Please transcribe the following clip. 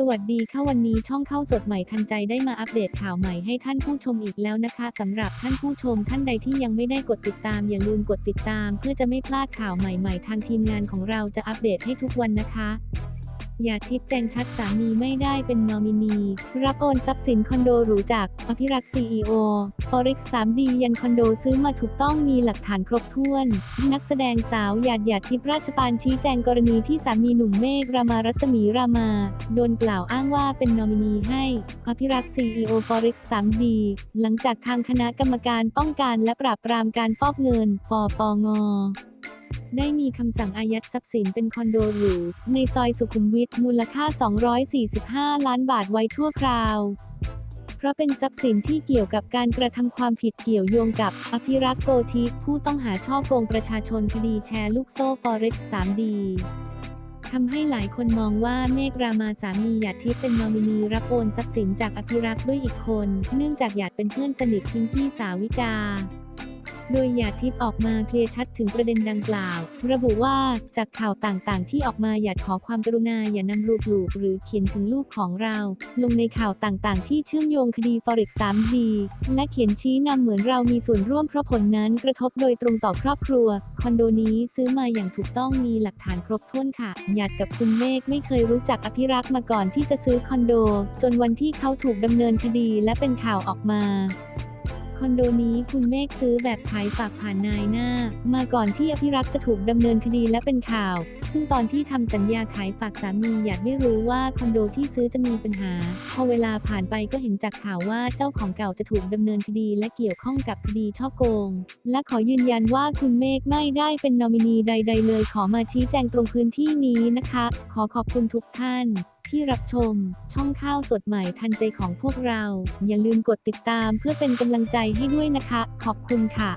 สวัสดีค่ะวันนี้ช่องเข้าสดใหม่ทันใจได้มาอัปเดตข่าวใหม่ให้ท่านผู้ชมอีกแล้วนะคะสำหรับท่านผู้ชมท่านใดที่ยังไม่ได้กดติดตามอย่าลืมกดติดตาม เพื่อจะไม่พลาดข่าวใหม่ๆ ทางทีมงานของเราจะอัปเดตให้ทุกวันนะคะ อย่าทิพย์แจงชัดสามีไม่ได้เป็นนอมินี รับโอนทรัพย์สินคอนโดหรูจากอภิรักษ์ CEO Forex 3D ยันคอนโดซื้อมาถูกต้องมีหลักฐานครบถ้วน นักแสดงสาวหยาดหยาดทิพย์ราชปานชี้แจงกรณีที่สามีหนุ่มเมฆรามารัศมีรามา โดนกล่าวอ้างว่าเป็นนอมินีให้อภิรักษ์ CEO Forex 3D หลังจากทางคณะกรรมการป้องกันและปราบปรามการฟอกเงินปปง ได้มีคำสั่งอายัดทรัพย์สินเป็นคอนโดหรูในซอยสุขุมวิทมูลค่า 245 ล้านบาทไว้ชั่วคราว เพราะเป็นทรัพย์สินที่เกี่ยวกับการกระทำความผิดเกี่ยวโยงกับ อภิรักษ์โกธิผู้ต้องหาช่อโกงประชาชนคดีแชร์ลูกโซ่ Forex 3D ทำให้หลายคนมองว่าเมฆรามาสามีหยาดทิพย์เป็นนอมินีรับโอนทรัพย์สินจากอภิรักษ์ด้วยอีกคน เนื่องจากหยาดเป็นเพื่อนสนิทพิงกี้สาวิกา โดยหยาดทิพย์ออกมาเคลียร์ชัดถึงประเด็นดังกล่าว ระบุว่าจากข่าวต่างๆ ที่ออกมาหยาดขอความกรุณาอย่านำรูปลูกหรือเขียนถึงลูกของเรา ลงในข่าวต่างๆ ที่เชื่อมโยงคดี Forex 3D และเขียนชี้นำเหมือนเรามีส่วนร่วมเพราะผลนั้นกระทบโดยตรงต่อครอบครัว คอนโดนี้ซื้อมาอย่างถูกต้องมีหลักฐานครบถ้วนค่ะหยาดกับคุณเมฆไม่เคยรู้จักอภิรักษ์มาก่อนที่จะซื้อคอนโด จนวันที่เขาถูกดำเนินคดีและเป็นข่าวออกมา คอนโดนี้คุณเมฆซื้อแบบขายฝากผ่านนายหน้า มาก่อนที่อภิรักษ์จะถูกดำเนินคดีและเป็นข่าว ซึ่งตอนที่ทำสัญญาขายฝากสามีอยากไม่รู้ว่าคอนโดที่ซื้อจะมีปัญหา พอเวลาผ่านไปก็เห็นจากข่าวว่าเจ้าของเก่าจะถูกดำเนินคดีและเกี่ยวข้องกับคดีช่อโกง และขอยืนยันว่าคุณเมฆไม่ได้เป็นนอมินีใด ๆ เลยขอมาชี้แจงตรงพื้นที่นี้นะคะ ขอขอบคุณทุกท่าน ที่รับชม ช่องข้าวสดใหม่ทันใจของพวกเรา อย่าลืมกดติดตามเพื่อเป็นกำลังใจให้ด้วยนะคะ ขอบคุณค่ะ